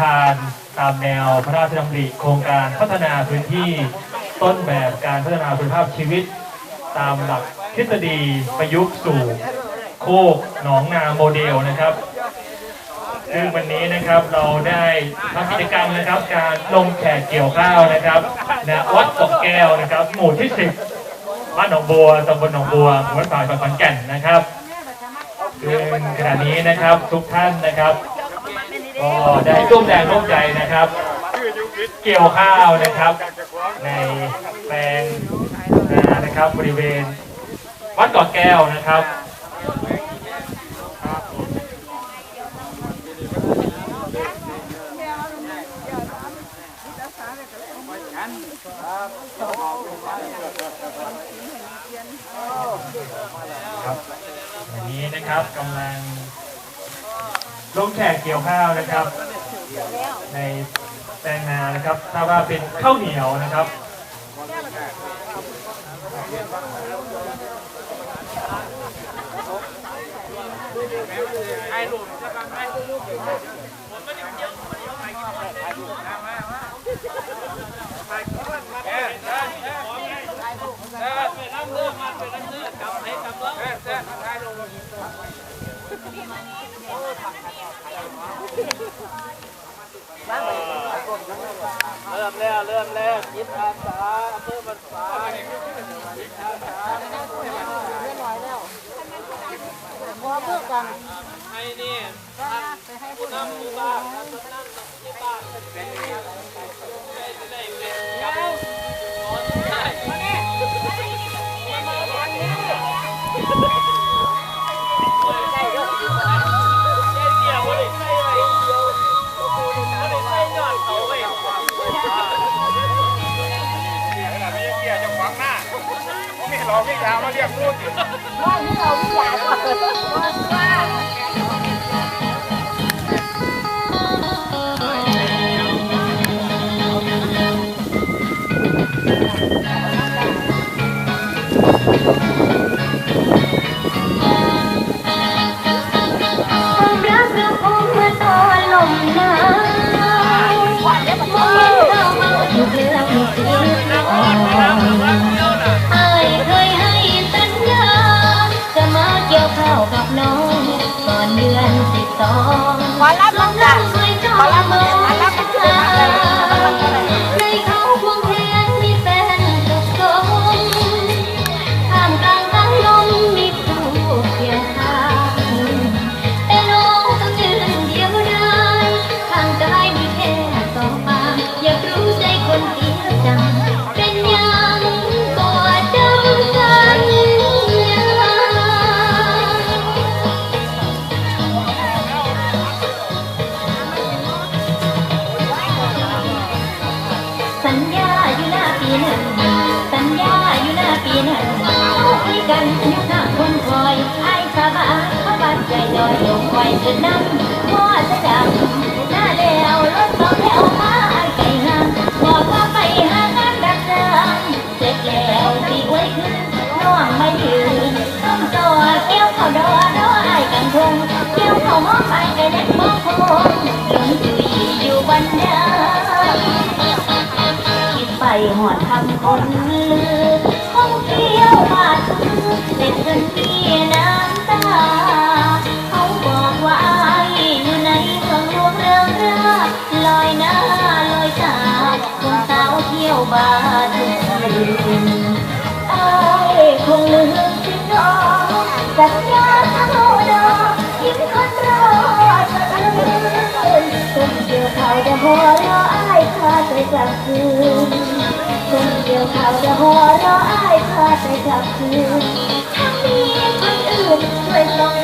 ทานตามแนวพระราชดำริโครงการพัฒนาพื้นที่ต้นแบบการพัฒนาคุณภาพชีวิต ตามหลักทฤษฎีประยุกต์สู่โคกหนองนาโมเดลนะครับซึ่งวันนี้นะครับเราได้ทำกิจกรรมนะครับ การลงแขกเกี่ยวข้าวนะครับณวัดเกแก้วนะครับ หมู่ที่10บ้านหนองบัวตำบลหนองบัวจังหวัดฝ่ายขอนแก่นนะครับซึ่งขณะนี้นะครับทุกท่านนะครับ ก็ได้ร่วมแรงร่วมใจนะครับ เกี่ยวข้าวนะครับ ในแปลงนานะครับ บริเวณวัดเกาะแก้วนะครับครับวันนี้นะครับกำลัง ลงแขกเกี่ยวข้าวนะครับ ในแปลงนานะครับทราบว่าเป็นข้าวเหนียวนะครับ เริ่มแล้วเริ่มแล้วยิบอาสาอำเภอบันฟ้ายิบอาสาพอเพื่อกันให้นี่ไปให้ผู้นำผู้บ้านท่านผู้นำที่บ้าน เราไม่ยามาเรียกพูดว่าที่เราไม่อยากว่า ขอรับบ้างจ้ะเคยจอขอรับมมืออง กันยู่หน้าคนคอยไอ้สาบานเขาบ้านใจลอยลงไว้จนน้ำพ่อจะดำหน้าแล้วรถสองแถวมาไอ้ไก่งามบอกว่าไปหางานรับจ้างเสร็จแล้วสีไว้ขึ้นน้องไมายืนต้มตัวเกี้ยวเขาดอดอไอ้กังทงเกี้ยวเขามองไปไก่เด็กมองคงลงจุยอยู่บนเดาคิดไปหอดทำคน สัญญาเท่าดอกยิ้มคนรอจะลืมคนเดียวเขาจะหัวเราะอายพาใจกลับคืนคนเดียวเขาจะหัวเราะอายพาใจกลับคืนถ้ามีคนอื่นช่วยส่ง